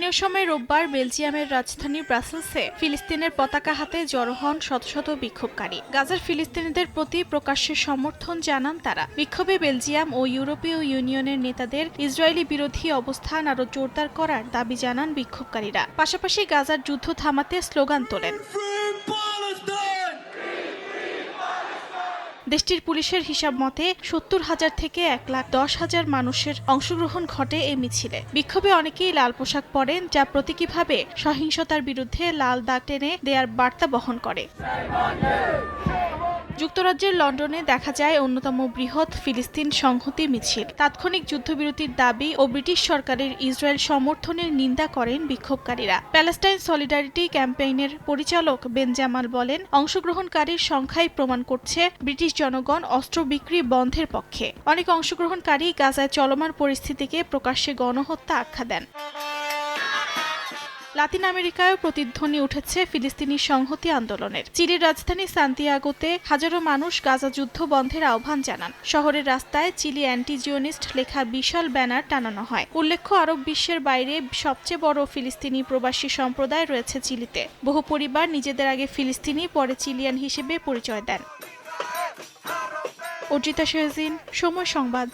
স্থানীয় সময় রোববার বেলজিয়ামের রাজধানী ব্রাসেলসে ফিলিস্তিনের পতাকা হাতে জড়ো হন শত শত বিক্ষোভকারী। গাজার ফিলিস্তিনিদের প্রতি প্রকাশ্যে সমর্থন জানান তারা। বিক্ষোভে বেলজিয়াম ও ইউরোপীয় ইউনিয়নের নেতাদের ইসরায়েলি বিরোধী অবস্থান আরও জোরদার করার দাবি জানান বিক্ষোভকারীরা। পাশাপাশি গাজার যুদ্ধ থামাতে স্লোগান তোলেন। দেশটির পুলিশের হিসাব মতে সত্তর হাজার থেকে এক লাখ দশ হাজার মানুষের অংশগ্রহণ ঘটে এই মিছিলে। বিক্ষোভে অনেকেই লাল পোশাক পরেন, যা প্রতীকীভাবে সহিংসতার বিরুদ্ধে লাল দাগ টেনে দেয়ার বার্তা বহন করে। যুক্তরাজ্যের লন্ডনে দেখা যায় অন্যতম বৃহৎ ফিলিস্তিন সংহতি মিছিল। তাৎক্ষণিক যুদ্ধবিরতির দাবি ও ব্রিটিশ সরকারের ইসরায়েল সমর্থনের নিন্দা করেন বিক্ষোভকারীরা। প্যালেস্টাইন সলিডারিটি ক্যাম্পেইনের পরিচালক বেন জামাল বলেন, অংশগ্রহণকারীর সংখ্যাই প্রমাণ করছে ব্রিটিশ জনগণ অস্ত্র বিক্রি বন্ধের পক্ষে। অনেক অংশগ্রহণকারী গাজায় চলমান পরিস্থিতিকে প্রকাশ্যে গণহত্যা আখ্যা দেন। লাতিন আমেরিকায় প্রতিধ্বনি উঠেছে ফিলিস্তিনি সংহতি আন্দোলনের। চিলির রাজধানী সান্তিয়াগোতে হাজারো মানুষ গাজা যুদ্ধ বন্ধের আহ্বান জানান। শহরের রাস্তায় চিলি অ্যান্টিজিওনিস্ট লেখা বিশাল ব্যানার টানানো হয়। উল্লেখ্য, আরব বিশ্বের বাইরে সবচেয়ে বড় ফিলিস্তিনি প্রবাসী সম্প্রদায় রয়েছে চিলিতে। বহু পরিবার নিজেদের আগে ফিলিস্তিনি, পরে চিলিয়ান হিসেবে পরিচয় দেন। অর্জিতা শেহজিন, সময় সংবাদ।